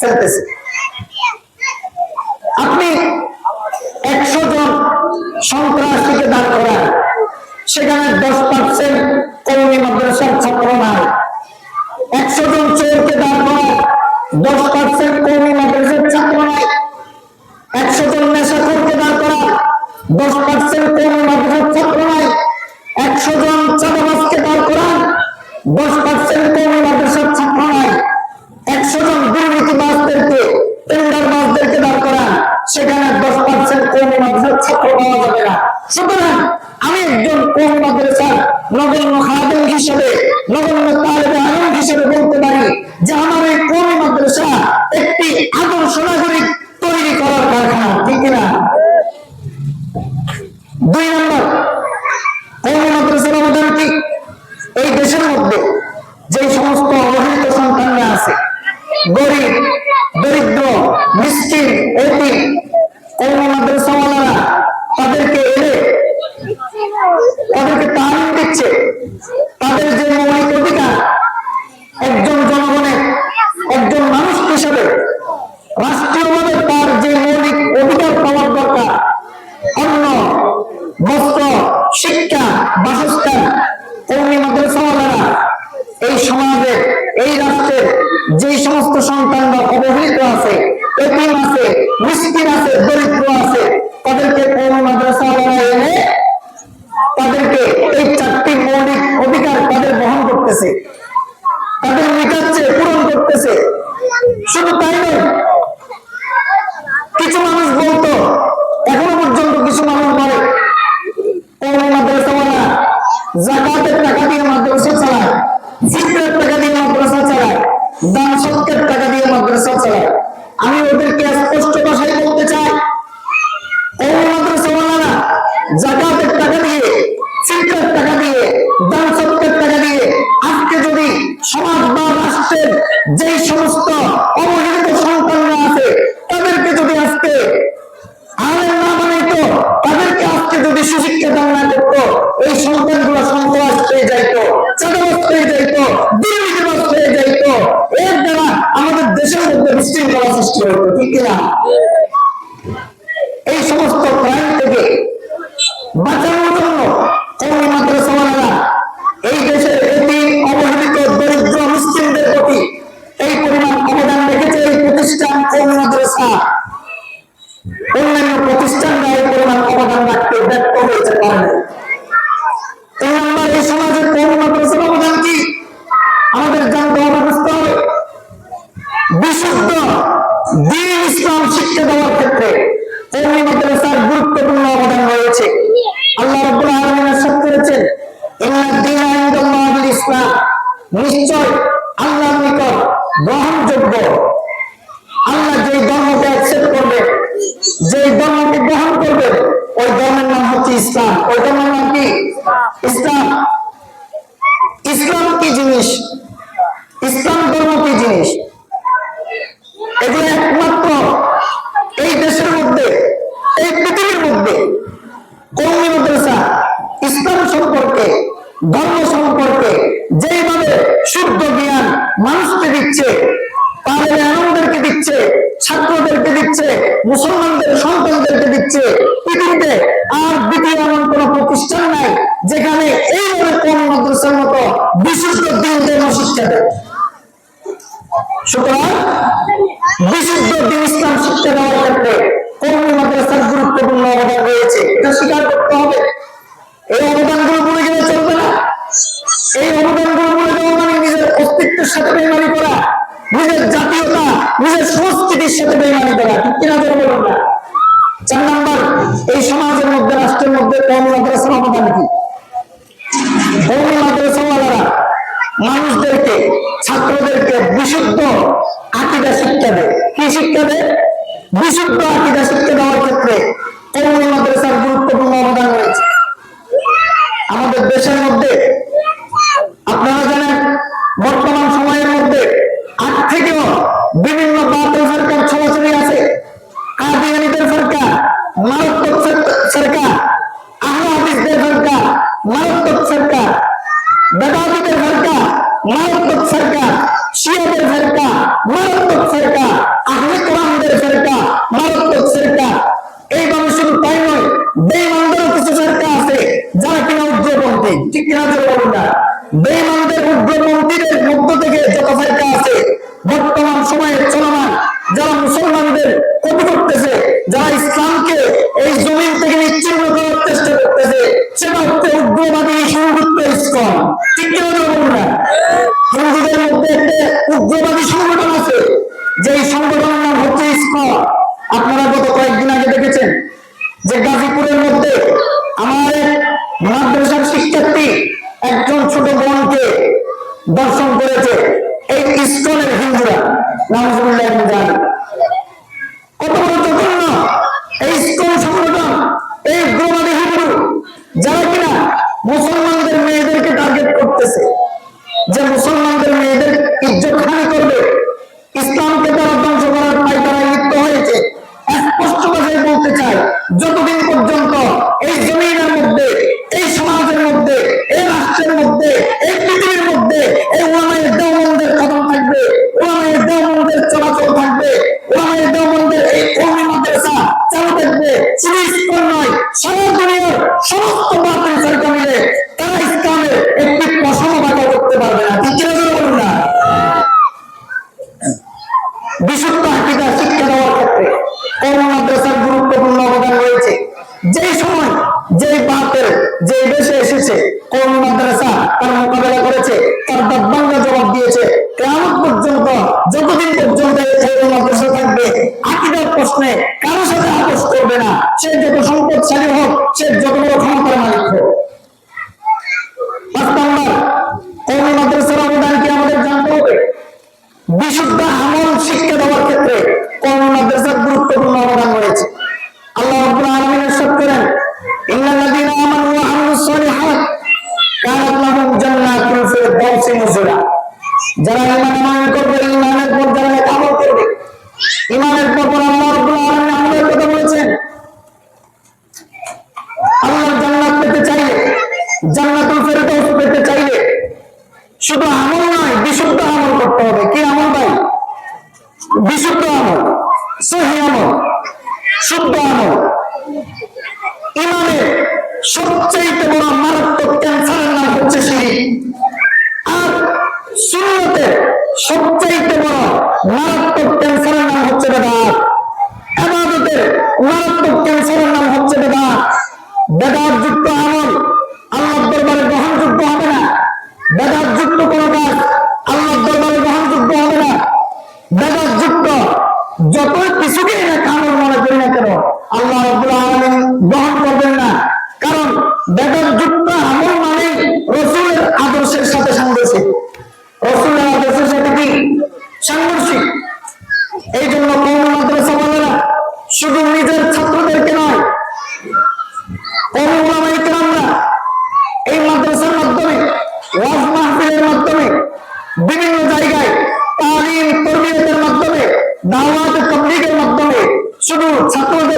ফেলতেছে। আপনি একশো জন সন্ত্রাসীকে দান করেন। সেখানে দশ পার্সেন্ট কর্মী মাদ্রাসার ছাত্র নাই। একশো জন চোরকে দান করেন। দশ পার্সেন্ট কর্মী মাদ্রাসার ছাত্র নাই। একশো জন নেশাখোরকে দান করেন। দশ পার্সেন্ট কর্মী মাদ্রাসার ছাত্র নাই। একশো জন চাঁদাবাজকে দান করেন। দশ পার্সেন্ট কর্মী মাদ্রাসার ছাত্র নাই। একশো জন দুর্নীতিবাসদেরকে টেন্ডারবাসদেরকে দাঁড় করান। সেখানে দশ পার্সেন্ট কোন মাদ্রাসার ছাত্র পাওয়া যাবে না। সুতরাং আমি একজন কোন মাদ্রাসার নগণ্য খাদেম হিসেবে, নগণ্য তালেবে আলম হিসেবে বলতে পারি যে আমার এই কোন মাদ্রাসা একটি আদর্শ নাগরিক তৈরি করার কারখানা, ঠিক না sí. করো এই সমস্ত প্রাণ থেকে বাঁচার ধর্মের নাম কি? ইসলাম। ইসলাম কি জিনিস? ইসলাম ধর্ম কি জিনিস? এগুলো একমাত্র এই দেশের মধ্যে, এই পৃথিবীর মধ্যে কৌমি মাদ্রাসা ইসলাম সম্পর্কে, ধর্ম সম্পর্কে যেভাবে শুদ্ধ জ্ঞান মানুষকে দিচ্ছে তাদের আনন্দেরকে দিচ্ছে, ছাত্রদেরকে দিচ্ছে, মুসলমানদের সন্তানদেরকে দিচ্ছে। পৃথিবীতে আর দ্বিতীয় এমন কোন প্রতিষ্ঠান নাই যেখানে এইভাবে কোন মাদ্রাসার মতো বিশুদ্ধ দিন শিক্ষা দেয় সুতরাং বিশুদ্ধ দিন ইসলাম শিক্ষা দেওয়ার ক্ষেত্রে কর্মী মাদ্রাসার গুরুত্বপূর্ণ অবদান রয়েছে। এটা স্বীকার করতে হবে। এই অবদানগুলো ভুলে গেলে চলবে না। এই অবদানগুলো ভুলে যাওয়া মানে নিজের অস্তিত্বের সাথে বেমানি করা। নিজের জাতীয়তা, নিজের সংস্কৃতির সাথে বেমানি করা, ঠিক কিনা ধরে বলুন না? চার নাম্বার, এই সমাজের মধ্যে, রাষ্ট্রের মধ্যে কর্মী মাদ্রাসার কি? কর্মী মাদ্রাসাওয়ালারা মানুষদেরকে, ছাত্রদেরকে বিশুদ্ধ আকিদা শিক্ষা দেয়। কি শিক্ষা দেয়? বিশুদ্ধ আকিদা শিক্ষা দেওয়ার ক্ষেত্রে কৌমি মাদ্রাসার গুরুত্বপূর্ণ অবদান রয়েছে। আমাদের দেশের মধ্যে, আপনারা জানেন, বর্তমান সময়ের আগ থেকেও বিভিন্ন বাতিল সরকার ছড়াছড়ি আছে। কাদিয়ানিদের সরকার, মারাত্মক সরকার, আহলাদিসদের সরকার, মারাত্মক সরকার বেদাতিদের সরকার, মারাত্মক সরকার, শিয়াদের সরকার, মারাত্মক সরকার, আহলে কোরআনদের সরকার, মারাত্মক সরকার। এইভাবে শুধু তাই নয়, বেঈমানদেরও কিছু সরকার আছে যারা কিনা উগ্রপন্থী। ঠিক কিনা বলুন না? বেঈমানদের উগ্রপন্থীদের সবচাইতে বিভিন্ন জায়গায় তালিম তরবিয়তের মাধ্যমে দাওয়াত তবলিগের মাধ্যমে শুধু ছাত্রদের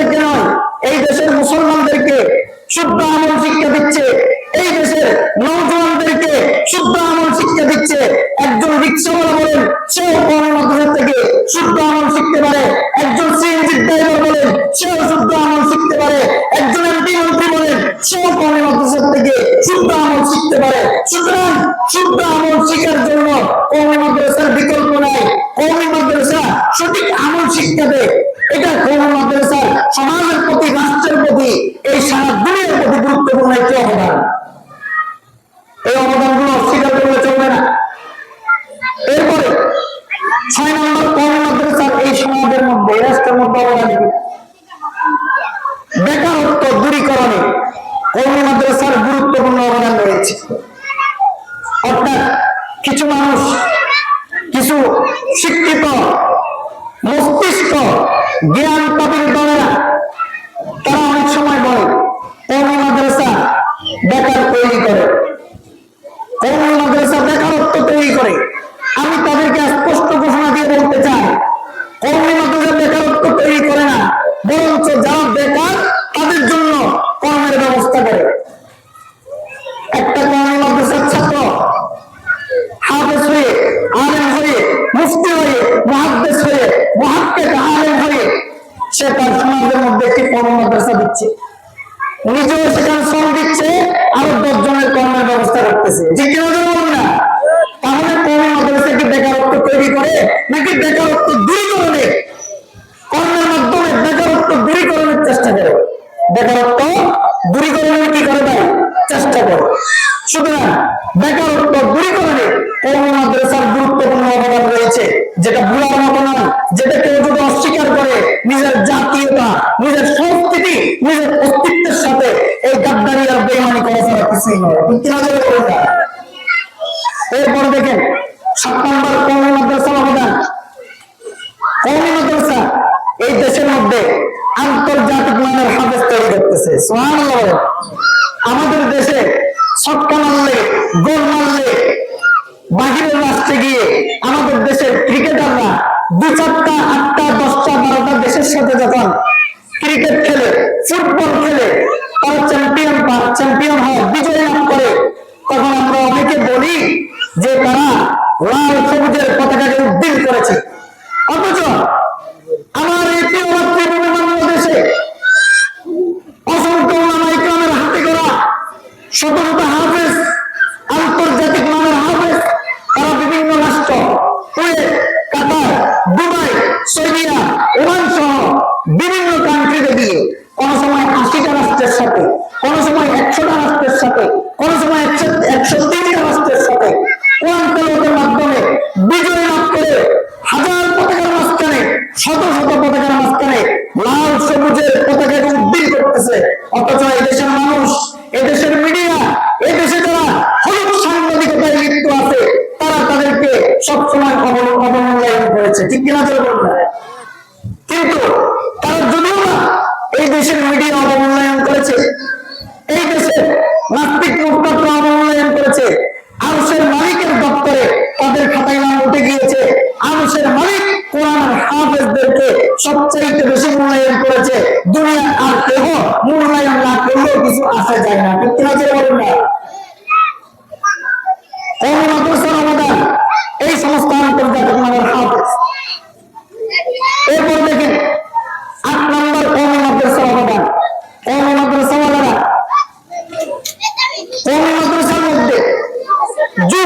বেকারত্ব দূরীকরণে কর্মী মাদ্রাসার গুরুত্বপূর্ণ অবদান রয়েছে। যেটা ভুলার মতো নয়, যেটা কেউ যদি অস্বীকার করে, নিজের জাতীয়তা, নিজের সংস্কৃতি, নিজের অস্তিত্বের সাথে এই গাদ্দারি আর বেমানি করে ফেলা কিছুই নয়। विचक्का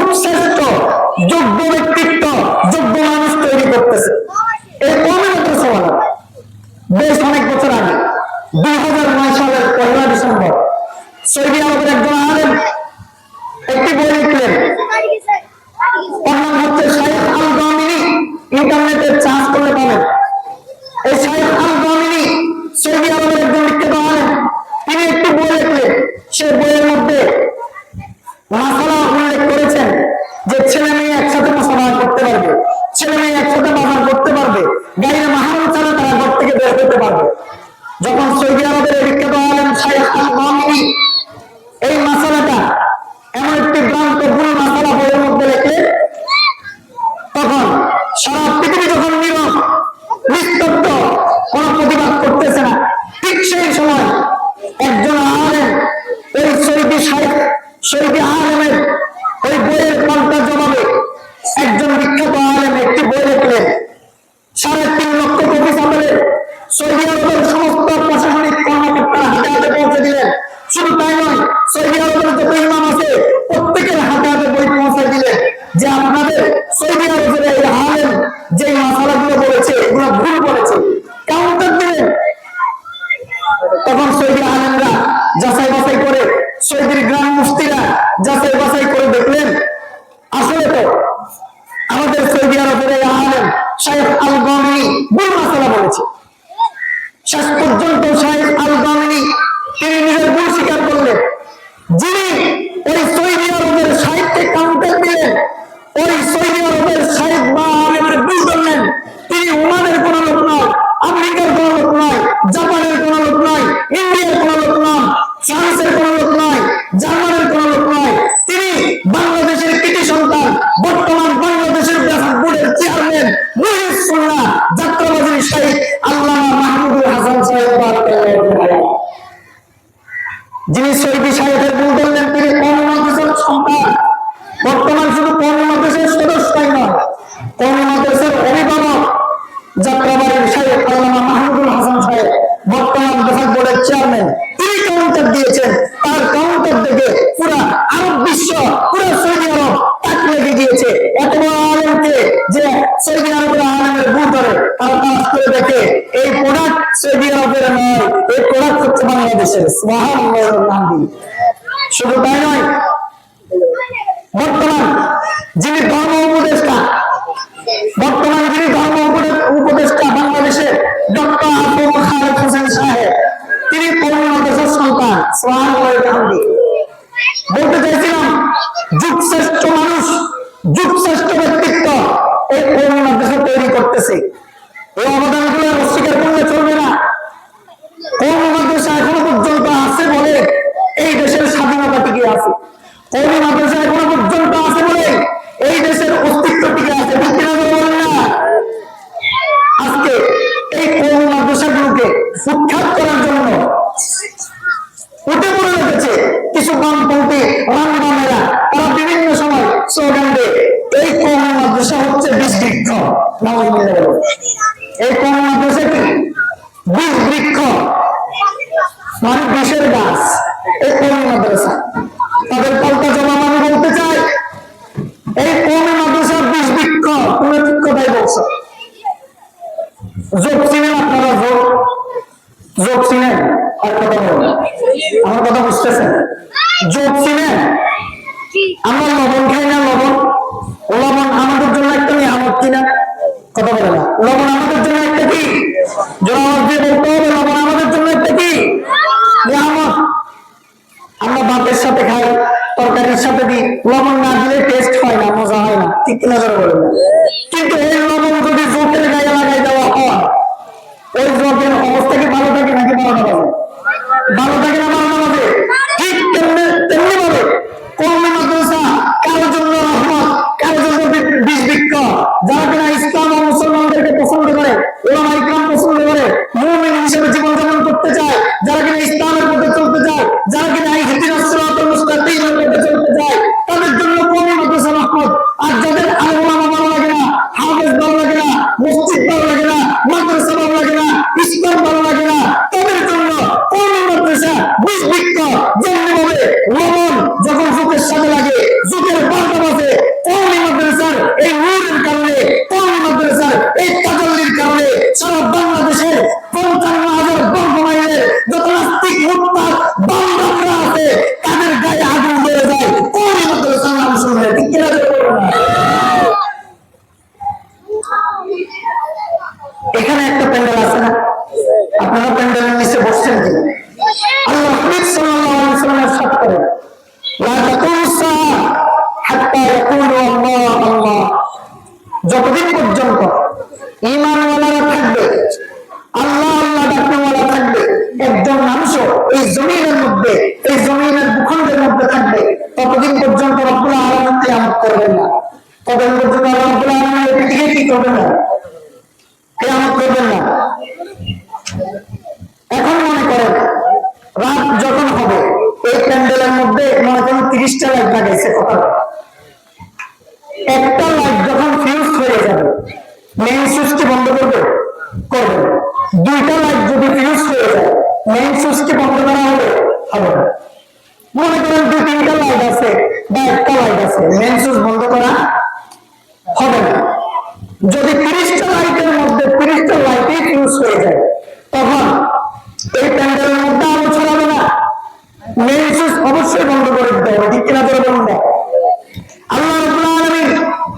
সর্বশ্রেষ্ঠ যোগ্য সেবিনার উপরে আনামের ভুল করে তারা কাজ করে দেখে এই প্রোডাক্ট সেবিনার উপরে নয়, এই প্রোডাক্ট হচ্ছে বাংলাদেশের গান্ধী। শুধু তাই নয়, বর্তমান যিনি ধর্ম উপদেষ্টা, বর্তমান যিনি ধর্ম উপদেষ্টা বাংলাদেশে ডক্টর আব্দুল খালেদ হোসেন সাহেব, তিনি পূর্ণ দেশের সন্তান গান্ধী। বলতে চাইছিলাম যুগ শ্রেষ্ঠ মানুষ যুগ শ্রেষ্ঠ ব্যক্তিত্ব এই কোরআন মাদ্রাসা তৈরি করতেছে। এই অবদানগুলো অস্বীকার করলে চলবে না। কোন মাদ্রাসা এখনও পর্যন্ত আছে বলে এই দেশের স্বাধীনতা টিকে আছে। কোন মাদ্রাসা এখনও পর্যন্ত আছে বলে এই দেশের অস্তিত্ব টিকে আছে। আজকে এই কোন মাদ্রাসাগুলোকে উৎখাত এই কোন দেশে বীজ বৃক্ষ। মানে বিষের গাছ। এই লবণ না দিলে টেস্ট হয় না, মজা হয় না। ঠিক কিনা ধরে বলেন? কিন্তু এই লবণ যদি জোটের গায়ে লাগাই দেওয়া হয়, ওই জোটের অবস্থা কি ভালো থাকে নাকি ভালো থাকে? ভালো থাকে না It's not bad. হবে। এই প্যান্ডেলের মধ্যে মনে করেন তিরিশটা লাইট লাগাইছে একটা লাইট যখন ফিউজ হয়ে যাবে মেইন সুইচটি বন্ধ করবে? করবে দুইটা লাইট যদি ফিউজ হয়ে যায় মেইন সুইচটি বন্ধ করা হবে? হবে মনে করেন দুই তিনটা লাইট আছে বা একটা লাইট আছে মেইন সুইচ বন্ধ করা হবে না। যদি তিরিশটা লাইটের মধ্যে তিরিশটা লাইটই ফিউজ হয়ে যায়, তখন এই প্যান্ডেলের মধ্যে আলোচনা অবশ্যই বন্ধ করে দিতে হবে, ঠিক কিনা করে বলুন না। আল্লাহ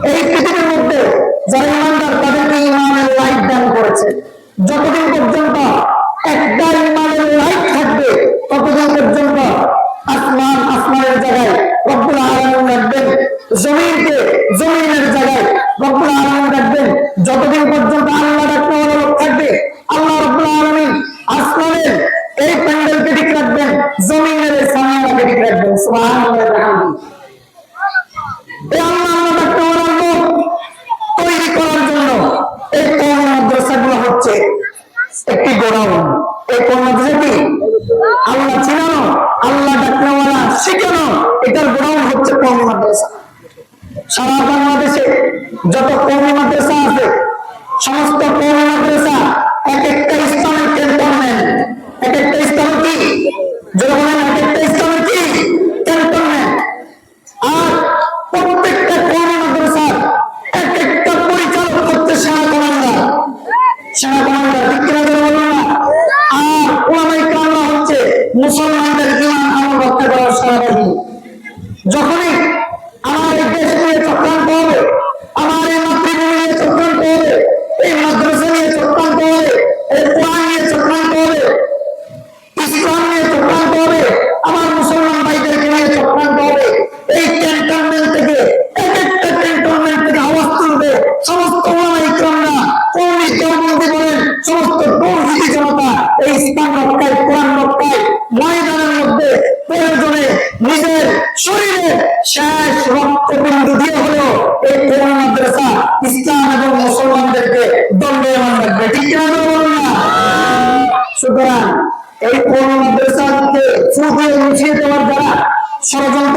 এই পৃথিবীর মধ্যে যারা ইমানদার, তাদেরকে ইমানের লাইট দান করেছে। যতদিন পর্যন্ত একটা ইমানের লাইট থাকবে, ততদিন পর্যন্ত আসমান আসমানের জায়গায় রব্বুল জমিনকে জমিনের জায়গায় রব্বুল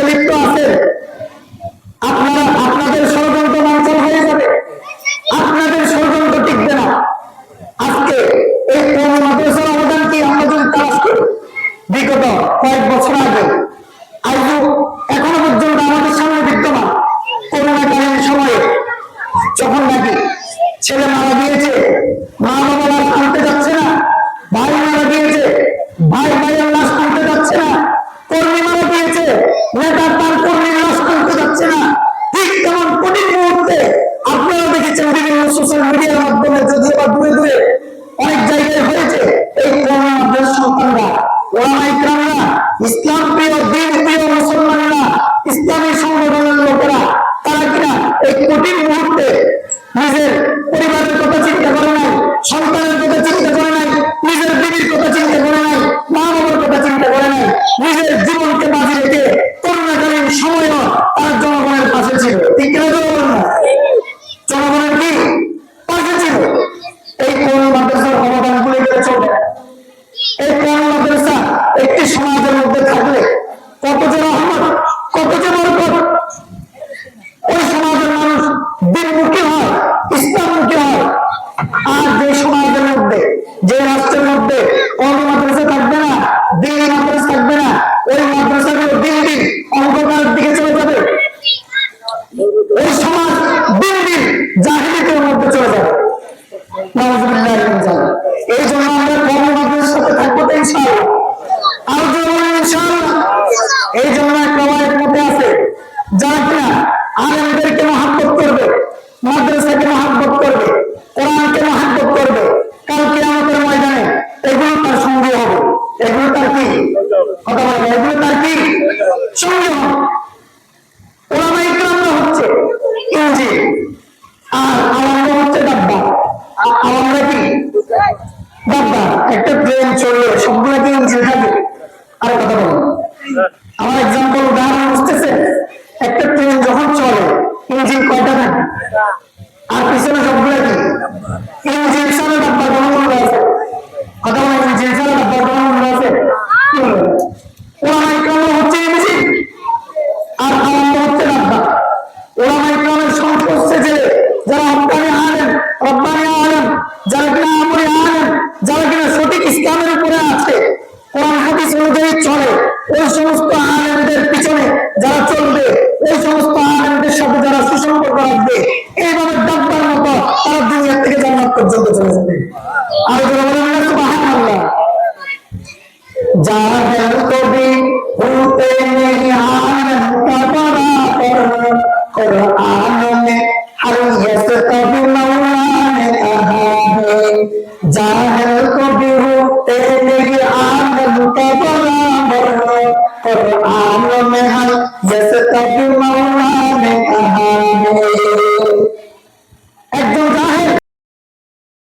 লিপ্ত আছে